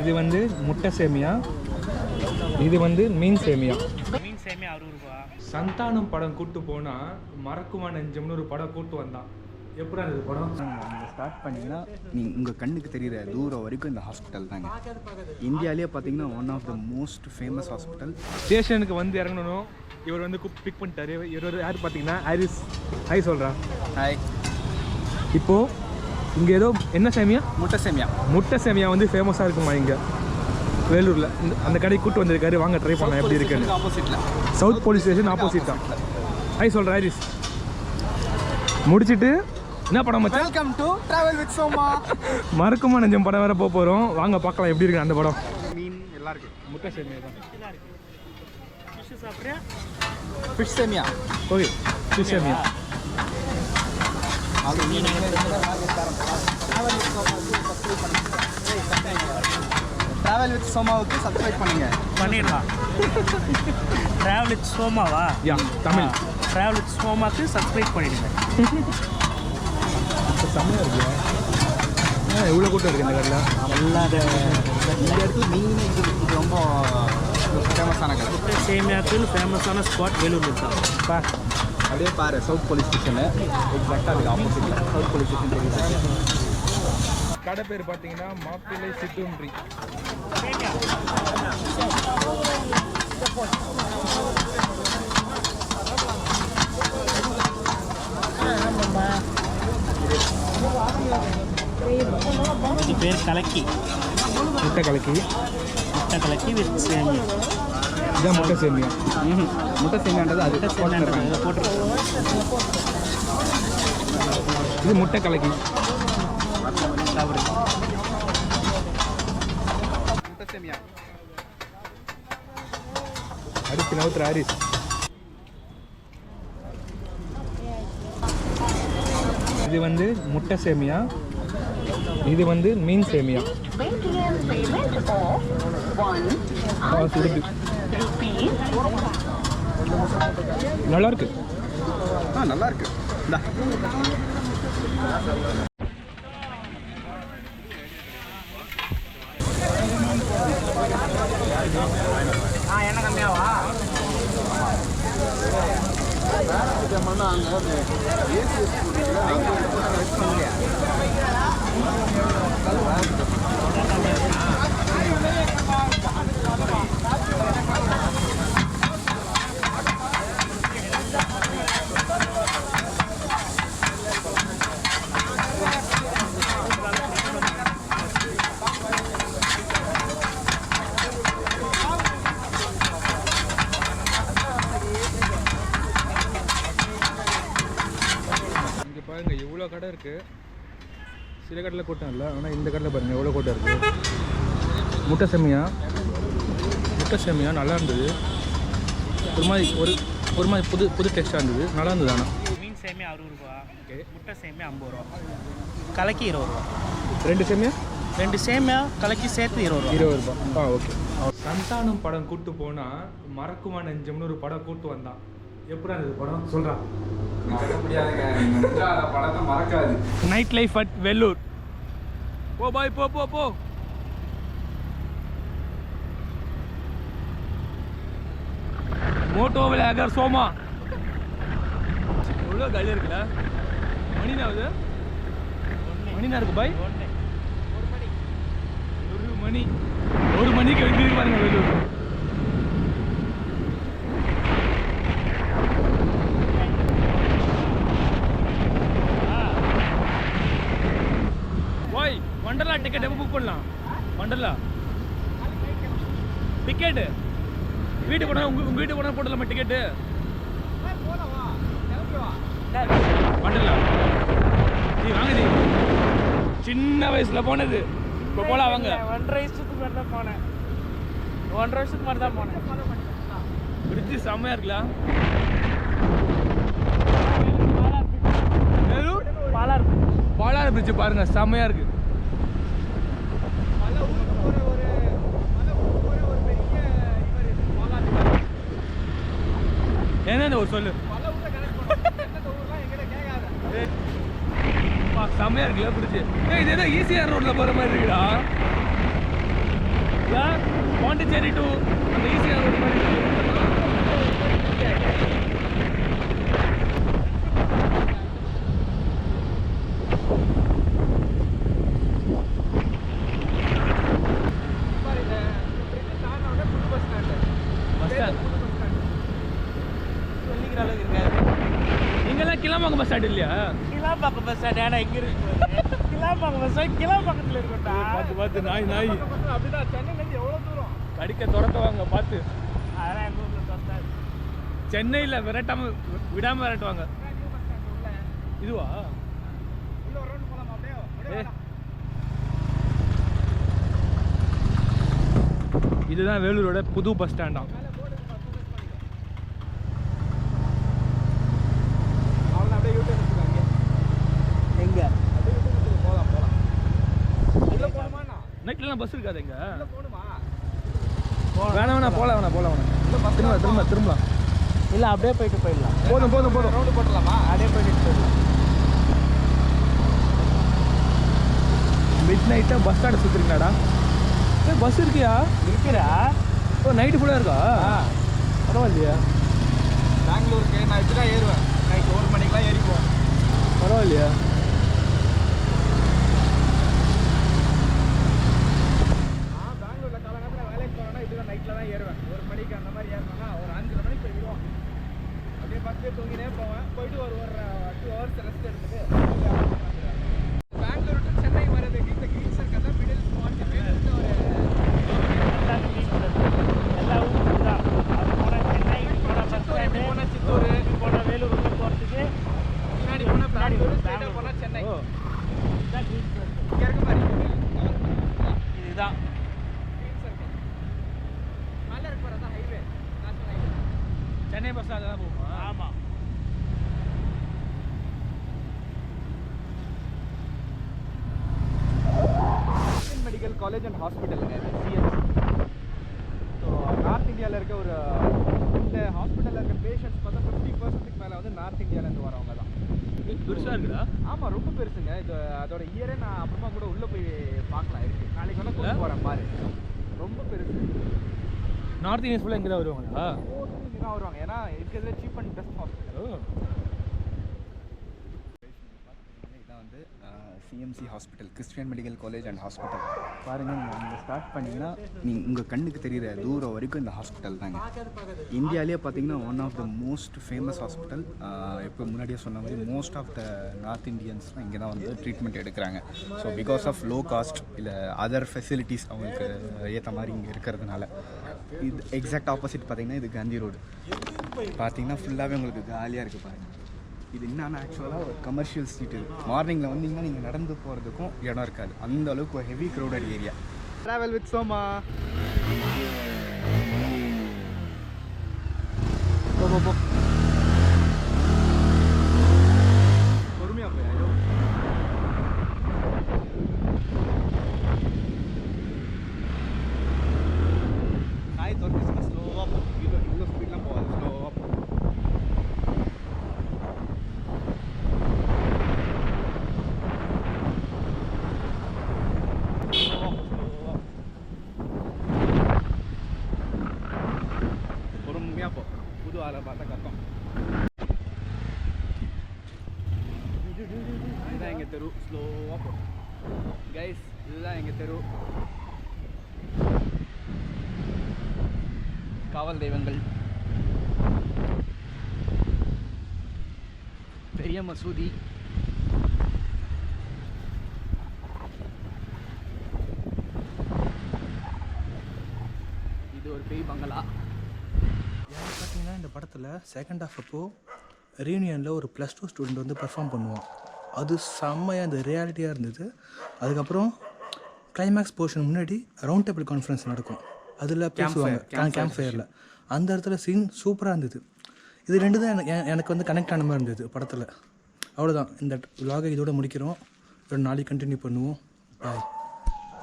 இது வந்து முட்டை சேமியா. இது வந்து மீன் சேமியா. மீன் சேமியா அறுபது ரூபா. சந்தானம் படம் கூட்டு போனா மறக்குமா நெஞ்சம்னு ஒரு படம் கூட்டு வந்தான். எப்படி அந்த படம்? நீங்கள் ஸ்டார்ட் பண்ணிங்கன்னா நீங்கள் உங்கள் கண்ணுக்கு தெரிகிற தூரம் வரைக்கும் இந்த ஹாஸ்பிட்டல் தாங்க. இந்தியாவிலேயே பார்த்தீங்கன்னா one of the most famous hospital ஸ்டேஷனுக்கு வந்து இறங்கணும். இவர் வந்து பிக் பண்ணிட்டாரு. இவர் யார் பார்த்தீங்கன்னா ஹாரிஸ். ஹாய் சொல்கிறா ஹாய் இப்போ இங்கே ஏதோ என்ன சேமியா? முட்டை சேமியா. முட்டை சேமியா வந்து ஃபேமஸாக இருக்குமா இங்கே? வேலூரில். அந்த கடைக்கு கூட்டு வந்திருக்காரு. வாங்க ட்ரை பண்ணலாம் எப்படி இருக்குன்னு. ஆப்போசிட்டில் சவுத் போலீஸ் ஸ்டேஷன் ஆப்போசிட் தான் ஹாய் சொல்கிறேன் ஹாரிஸ் முடிச்சிட்டு என்ன படம் மச்சான்? Welcome to travel with Soma Marakkuma Nenjam படம் வேற போக போகிறோம் வாங்க பார்க்கலாம் எப்படி இருக்கு அந்த படம். மீன் எல்லாம் இருக்கு. முட்டை சேமியா தான். ஃபிஷ்ஷு சாப்பிட்றியா ஃபிஷ் சேமியா. ஓகே ஃபிஷ் சேமியா. ட்ராவல் வித் சோமாவுக்கு சப்ஸ்கிரைப் பண்ணுங்க. பண்ணிடலாம். ட்ராவல் வித் சோமாவா யா தமிழ் ட்ராவல் வித் சோமாக்கு சப்ஸ்கிரைப் பண்ணிடுங்க. செம்மையாக இருக்கு. ஏன் இவ்வளோ கூட்டம் இருக்கு இந்த கடையில்? எல்லாத இந்த இடத்துல மெயினாக இது இது ரொம்ப ஃபேமஸான கடை. சேமியாக்குன்னு ஃபேமஸான ஸ்பாட் வேலூர் பா அப்படியே பாரு சவுத் போலீஸ் ஸ்டேஷனு எக்ஸாக்டாக அதுக்கு ஆப்போசிட்டில் சவுத் போலீஸ் ஸ்டேஷன் தெரியுது? கடை பேர் பார்த்தீங்கன்னா மாப்பிள்ளை சிற்றுன்றி இது பேர் கலக்கி. முட்டை கலக்கி. முட்டை கலக்கி வித் சேமியா. இதான் முட்டை சேமியா. முட்டை சேமியான்றது அது முட்டை சேமியான்றது இதை முட்டை கலக்கி. முட்டை சேமியா. அடிச்சு நவுத்துற ஹாரிஸ். இது வந்து முட்டை சேமியா. இது வந்து மீன் சேமியா. Of one ஆ, நல்லா இருக்கு ஆ நல்லா இருக்கு இந்தா இங்கே பாருங்க எவ்வளோ கடை இருக்கு. சில கடையில் கூட்டம் இல்லை ஆனால் இந்த கடையில் பாருங்க எவ்வளோ கூட்டம் இருக்கு. முட்டை சேமியா முட்டை சேமியா நல்லா இருந்தது. ஒரு மாதிரி ஒரு ஒரு மாதிரி புது புது டேஸ்ட்டாக இருந்தது. நல்லா இருந்தது ஆனால் மீன் சேமியா அறுபது ரூபா. ஓகே. முட்டை சேமியா ஐம்பது ரூபா. கலக்கி இருபது ரூபா. ரெண்டு சேமியா? ரெண்டு சேமியா கலக்கி சேர்த்து இருபது ரூபா. இருபது ரூபாய் ஆ ஓகே. சந்தானம் படம் கூட்டு போனா மறக்குமா நெஞ்சம்னு ஒரு படம் கூட்டு வந்தான். எப்படி படம்? படத்தை மறக்காது. நைட் லைஃப் அட் வெள்ளூர் போ பாய் போ போ போ. மோட்டோ விளையாகர் சோமா. எவ்வளோ காலியாக இருக்குல்ல? மணினா அது? மணினா இருக்கு பாய் ஒரு மணி. ஒரு மணிக்கு இருக்கு பாருங்க வெள்ளூர். ஓய் வண்டர்லா டிக்கெட் எப்போ புக் பண்ணலாம்? வண்டர்லா டிக்கெட்டு வீட்டுக்கு போனால் உங்கள் உங்கள் வீட்டுக்கு போனால் போடலாமா டிக்கெட்டு வண்டர்லா நீ வாங்க நீ சின்ன வயசுல போனது. இப்போ போலாம் வாங்க. ஒன்றரை வருஷத்துக்கு மாதிரி தான் போனேன். ஒன்றரை வருஷத்துக்கு மாதிரி தான் போனேன். பிரிட்ஜு செம்மையா இருக்குல்ல? பாலார் பாலாறு பிரிட்ஜ் பாருங்க செம்மையா இருக்கு. என்னென்ன ஒரு சொல்லு? செம்மையா இருக்குல்ல பிடிச்சி. ஏய் இது ஏதோ ஈஸியாக ரோட்ல போற மாதிரி இருக்குடா. பாண்டிச்சேரி டு அந்த ஈஸியாக ரோட் மாதிரி இருக்கு ஸ்டாண்ட் சொல்லிக்கிற அளவுக்கு இருக்காது நீங்களாம் கிளம்பாக்கம் பஸ் ஸ்டாண்ட் இல்லையா கிளாம்பாக்கம் பஸ் ஸ்டாண்ட் ஏன்னா இங்க இருக்கு. கிளாம்பாக்கம் பஸ் ஸ்டாண்ட் கிளாம்பாக்கத்துல இருக்கும்டா பார்த்து பார்த்து நாய் நாய். அப்படிதான் சென்னையிலேருந்து எவ்வளோ தூரம்? கடிக்க துரத்துவாங்க பார்த்து அதெல்லாம் எங்கள் ஊரில் சென்னையில் விரட்டாம விடாம விரட்டுவாங்க. இதுவா. இதுதான் வேலூரோட புது பஸ் ஸ்டாண்டாம் பஸ் இருக்காது இங்க. வேணாம் வேணாம் போகலாம் வேணாம் போகலாம் வேணாம் திரும்ப திரும்ப திரும்பலாம் இல்லை அப்படியே போயிட்டு போயிடலாம். போதும் போதும் போதும். ரவுண்டு போட்டலாமா அப்படியே போயிட்டு போயிடலாம். மிட் நைட்டாக பஸ் ஸ்டாண்ட் சுற்றுறீங்களாடா ஏ பஸ் இருக்கியா? இருக்கிறா ஓ நைட்டு ஃபுல்லாக இருக்கா? பரவாயில்லையா. பெங்களூருக்கு நான் இப்படி தான் ஏறுவேன் நைட்டு ஒரு மணிக்கெலாம் ஏறிப்போம் பரவாயில்லையா நான் பெங்களூரில் காலங்காலத்தில் வேலைக்கு போகிறேன்னா இப்படி தான் நைட்டில் தான் ஏறுவேன் ஒரு மணிக்கு அந்த மாதிரி ஏறினேன்னா ஒரு அஞ்சரை மணிக்கு போயிடுவோம் அப்படியே பஸ்லேயே தூங்கினே போவேன் போயிட்டு ஒரு ஒரு டூ ஹவர்ஸ் ரெஸ்ட் எடுத்துட்டு பெங்களூர் டு சென்னை வர்றதுக்கு இந்த கிரீன் சர்க்கிள் தான் மிடில் ஸ்பாட் ஒரு எல்லா ஊருக்கும் தான் அது போன சென்னை போன பஸ் ஸ்டாண்டு போன சித்தூர் போன வேலூர் உள்ள போகிறதுக்கு பின்னாடி போன பெங்களூர் ஸ்ட்ரைட்டாக போனால் சென்னை ஓ இதுதான் green circle. இங்கே இருக்க மாதிரி இதுதான் கிரீன் சர்க்கிள் மேலே இருக்க பாரு அதான் highway national highway Chennai bus அங்கே தான் போகுமா ஆமாம் இந்தியன் மெடிக்கல் காலேஜ் அண்ட் ஹாஸ்பிட்டலுங்க இது சிஎம்சி ஸோ நார்த் இந்தியாவில் இருக்க ஒரு இந்த ஹாஸ்பிட்டலில் இருக்க பேஷண்ட்ஸ் பார்த்தா ஃபிஃப்டி பர்சன்ட்டுக்கு மேலே வந்து நார்த் இந்தியாவிலேருந்து வரவங்க தான் பெருசாக இருக்குடா. ஆமாம் ரொம்ப பெருசுங்க. இது அதோட இயரே நான் அப்புறமா கூட உள்ளே போய் பார்க்கலாம். இருக்கு. நாளைக்கு வேணால் கூட்டு போகிறேன் பாரு. ரொம்ப பெருசு. நார்த் இந்தியன்ஸ் ஃபுல்லாக இங்கே தான் வருவாங்களா இங்கே தான் வருவாங்க. ஏன்னா இருக்கிறதுல சீப் அண்ட் பெஸ்ட் ஹாஸ்பிட்டல் வந்து CMC hospital Christian medical college and hospital பாருங்கள் நீங்கள் நீங்கள் ஸ்டார்ட் பண்ணிங்கன்னா நீங்கள் உங்கள் கண்ணுக்கு தெரிகிற தூரம் வரைக்கும் இந்த ஹாஸ்பிட்டல் தாங்க. இந்தியாவிலேயே பார்த்தீங்கன்னா one of the most famous hospital இப்போ முன்னாடியே சொன்ன மாதிரி மோஸ்ட் ஆஃப் த நார்த் இந்தியன்ஸ்லாம் இங்கே தான் வந்து ட்ரீட்மெண்ட் எடுக்கிறாங்க. So because of low cost இல்லை அதர் ஃபெசிலிட்டிஸ் அவங்களுக்கு ஏற்ற மாதிரி இங்கே இருக்கிறதுனால. இது எக்ஸாக்ட் ஆப்போசிட் பார்த்தீங்கன்னா இது காந்தி ரோடு பார்த்தீங்கன்னா ஃபுல்லாகவே உங்களுக்கு காலியாக இருக்குது பாருங்கள் இது என்னன்னா ஆக்சுவலாக ஒரு கமர்ஷியல் ஸ்ட்ரீட் மார்னிங்கில் வந்தீங்கன்னா நீங்கள் நடந்து போகிறதுக்கும் இடம் இருக்காது. அந்த அளவுக்கு ஒரு heavy crowded area travel with Soma போ போ போ பொறுமையாக போய் ஐயோ காய் திறந்துச்சுன்னா ஸ்லோவாக போ இவ்வளோ இவ்வளோ ஸ்பீட்லாம் போகாது ஸ்லோவாக போ ஸ்லோவாக போ ஸ்லோவாக பொறுமையாக புது ஆளை பார்த்தா கத்தம் இதுதான் எங்கள் தெரு ஸ்லோவாக போ கைஸ் இதுதான் எங்கள் தெரு காவல் தெய்வங்கள் பெரிய மசூதி இது ஒரு பேய் பங்களா பார்த்தீங்கன்னா இந்த படத்தில் செகண்ட் ஹாஃப் அப்போ ரீயூனியனில் ஒரு ப்ளஸ் டூ ஸ்டூடெண்ட் வந்து பெர்ஃபார்ம் பண்ணுவான். அது செம்மையாக அந்த ரியாலிட்டியாக இருந்தது. அதுக்கப்புறம் கிளைமேக்ஸ் போர்ஷன் முன்னாடி ரவுண்ட் டேபிள் கான்ஃபரன்ஸ் நடக்கும். அதில் பேசுவாங்க. கேம்ப் ஃபயரில் அந்த இடத்துல சீன் சூப்பராக இருந்தது. இது ரெண்டு தான் எனக்கு எனக்கு வந்து கனெக்ட் ஆன மாதிரி இருந்தது படத்தில். அவ்வளோதான் இந்த vlog-ஐ இதோட முடிக்கிறோம். நாளைக்கு கண்டினியூ பண்ணுவோம். பாய்